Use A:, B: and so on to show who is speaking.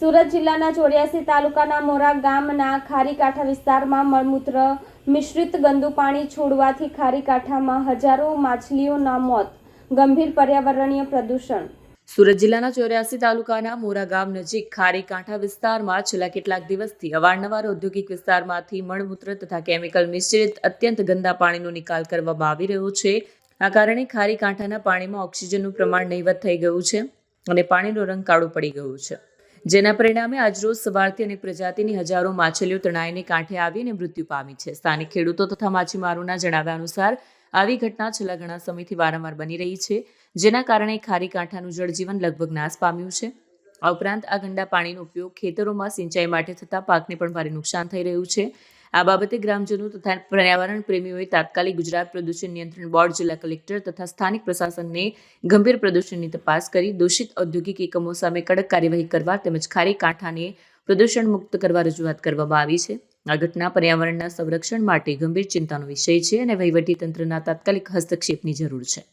A: સુરત જિલ્લાના ચોર્યાસી તાલુકાના મોરા ગામના ખારીકાંઠા વિસ્તારમાં મળમૂત્ર મિશ્રિત ગંદુ પાણી છોડવાથી ખારીકાંઠામાં હજારો માછલીઓના મોત. ગંભીર પર્યાવરણીય પ્રદૂષણ.
B: સુરત જિલ્લાના ચોર્યાસી તાલુકાના મોરા ગામ નજીક ખારી કાંઠા વિસ્તારમાં છેલ્લા કેટલાક દિવસથી અવારનવાર ઔદ્યોગિક વિસ્તારમાંથી મળમૂત્ર તથા કેમિકલ મિશ્રિત અત્યંત ગંદા પાણીનો નિકાલ કરવામાં આવી રહ્યો છે. આ કારણે ખારી કાંઠાના પાણીમાં ઓક્સિજનનું પ્રમાણ નહીવત થઈ ગયું છે અને પાણીનો રંગ કાળો પડી ગયો છે. જેના પરિણામે આજરોજ સવારથી અનેક પ્રજાતિની હજારો માછલીઓ તણાઈને કાંઠે આવી અને મૃત્યુ પામી છે. સ્થાનિક ખેડૂતો તથા માછીમારોના જણાવ્યા અનુસાર, આવી ઘટના છેલ્લા ઘણા સમયથી વારંવાર બની રહી છે, જેના કારણે ખારી કાંઠાનું જળજીવન લગભગ નાશ પામ્યું છે. આ ઉપરાંત આ ગંદા પાણીનો ઉપયોગ ખેતરોમાં સિંચાઈ માટે થતા પાકને પણ ભારે નુકસાન થઈ રહ્યું છે. આ બાબતે ગ્રામજનો તથા પર્યાવરણ પ્રેમીઓએ તાત્કાલિક ગુજરાત પ્રદૂષણ નિયંત્રણ બોર્ડ, જિલ્લા કલેક્ટર તથા સ્થાનિક પ્રશાસનને ગંભીર પ્રદૂષણની તપાસ કરી, દૂષિત ઔદ્યોગિક એકમો સામે કડક કાર્યવાહી કરવા તેમજ ખારી કાંઠાને પ્રદૂષણ મુક્ત કરવા રજૂઆત કરવામાં આવી છે. આ ઘટના પર્યાવરણના સંરક્ષણ માટે ગંભીર ચિંતાનો વિષય છે અને વહીવટી તંત્રના તાત્કાલિક હસ્તક્ષેપની જરૂર છે.